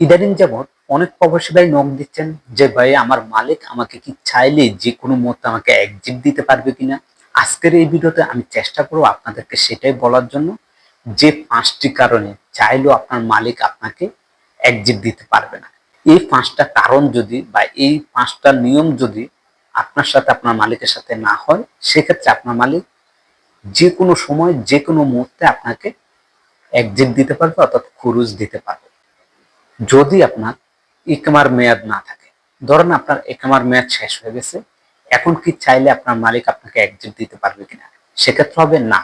ইদানিং যেমন অনেক প্রবাসী ভাই নক দিচ্ছেন যে, ভাই, আমার মালিক আমাকে কি চাইলে যে কোনো মুহূর্তে আমাকে এক্সিট দিতে পারবে কিনা? আজকের এই ভিডিওতে আমি চেষ্টা করব আপনাদেরকে সেটাই বলার জন্য যে পাঁচটি কারণে চাইলেও আপনার মালিক আপনাকে এক্সিট দিতে পারবে না। এই পাঁচটা কারণ যদি বা এই পাঁচটা নিয়ম যদি আপনার সাথে আপনার মালিকের সাথে না হয়, সেক্ষেত্রে আপনার মালিক যে কোনো সময়, যে কোনো মুহূর্তে আপনাকে এক্সিট দিতে পারবে, অর্থাৎ খুরুজ দিতে পারবে। যদি আপনার ইকমার মেয়াদ না থাকে, ধরেন আপনার ইকমার মেয়াদ শেষ হয়ে গেছে, এখন কি চাইলে আপনার মালিক আপনাকে এক্সিট দিতে পারবে কিনা? সেক্ষেত্রে হবে না।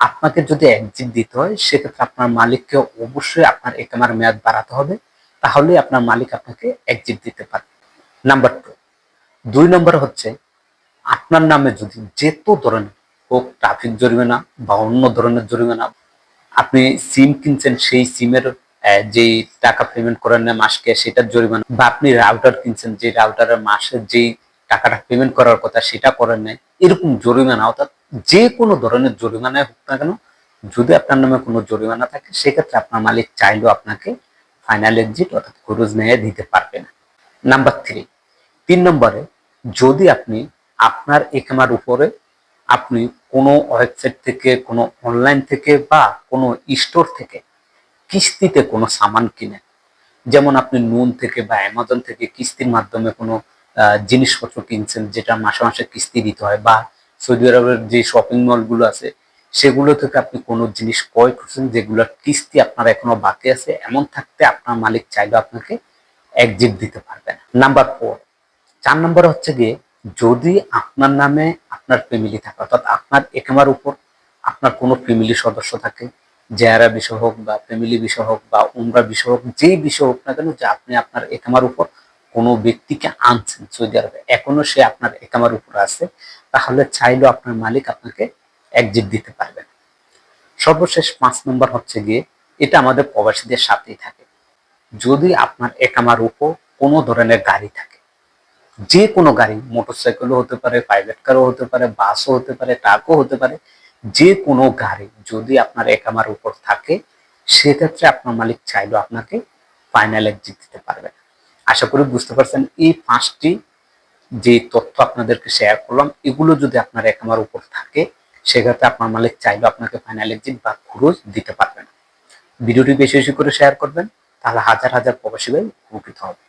আপনাকে যদি এক্সিট দিতে হয়, সেক্ষেত্রে আপনার মালিককে অবশ্যই আপনার একামার মেয়াদ বাড়াতে হবে তাহলে আপনার মালিক আপনাকে এক্সিট দিতে পারবে। নাম্বার টু দুই নম্বর হচ্ছে, আপনার নামে যদি যেত ধরনের হোক ট্রাফিক জরিমানা বা অন্য ধরনের জরিমানা, আপনি সিম কিনছেন, সেই সিমের যে টাকা পেমেন্ট করেন না মাসকে, সেটার জরিমানা। বা আপনি রাউটার কিনছেন, যে রাউটারের মাসের যেই টাকাটা পেমেন্ট করার কথা সেটা করেন নাই, এরকম জরিমানা, অর্থাৎ যে কোনো ধরনের জরিমানায় হোক না কেন, যদি আপনার নামে কোনো জরিমানা থাকে, সেক্ষেত্রে আপনার মালিক চাইলেও আপনাকে ফাইনাল এক্সিট অর্থাৎ খরচ নিয়ে, দিতে পারবে না। নাম্বার থ্রি তিন নম্বরে, যদি আপনি আপনার একামার উপরে আপনি কোনো ওয়েবসাইট থেকে, কোনো অনলাইন থেকে বা কোনো স্টোর থেকে কিস্তিতে কোনো সামান কিনেন যেমন আপনি নুন থেকে বা অ্যামাজন থেকে কিস্তির মাধ্যমে কোনো জিনিসপত্র কিনছেন যেটা মাসে মাসে কিস্তি দিতে হয় বা সৌদি আরবের যে শপিং মলগুলো আছে, সেগুলো থেকে আপনি কোনো জিনিস ক্রয় করছেন যেগুলোর কিস্তি আপনার এখনও বাকি আছে, এমন থাকতে আপনার মালিক চাইলে আপনাকে একজিট দিতে পারবেন নাম্বার ফোর চার নম্বর হচ্ছে গিয়ে যদি আপনার নামে আপনার ফ্যামিলি থাকে, অর্থাৎ আপনার একেমার উপর আপনার কোনো ফ্যামিলি সদস্য থাকে জেয়ারা বিষয় হোক বা ফ্যামিলি বিষয় হোক বা উমরা বিষয় হোক, যেই বিষয় হোক না কেন যে আপনি আপনার একামার উপর কোনো ব্যক্তিকে আনছেন। সৌদি আরবে এখনও সে আপনার একামার উপর আছে, তাহলে চাইলেও আপনার মালিক আপনাকে একজিট দিতে পারবেন সর্বশেষ পাঁচ নম্বর হচ্ছে গিয়ে, এটা আমাদের প্রবাসীদের সাথেই থাকে। যদি আপনার একামার উপর কোনো ধরনের গাড়ি থাকে, যে কোনো গাড়ি মোটরসাইকেলও হতে পারে প্রাইভেট কারও হতে পারে বাসও হতে পারে ট্রাকও হতে পারে যে কোনো গাড়ি যদি আপনার একামার উপর থাকে, সেক্ষেত্রে আপনার মালিক চাইলেও আপনাকে ফাইনাল এক্সিট দিতে পারবে আশা করি বুঝতে পারছেন, এই পাঁচটি যে তথ্য আপনাদেরকে শেয়ার করলাম, এগুলো যদি আপনার একামার উপর থাকে, সেক্ষেত্রে আপনার মালিক চাইলেও আপনাকে ফাইনাল এক্সিট বা খরচ দিতে পারবেন ভিডিওটি বেশি বেশি করে শেয়ার করবেন, তাহলে হাজার হাজার প্রবাসী ভাই উপকৃত হবে।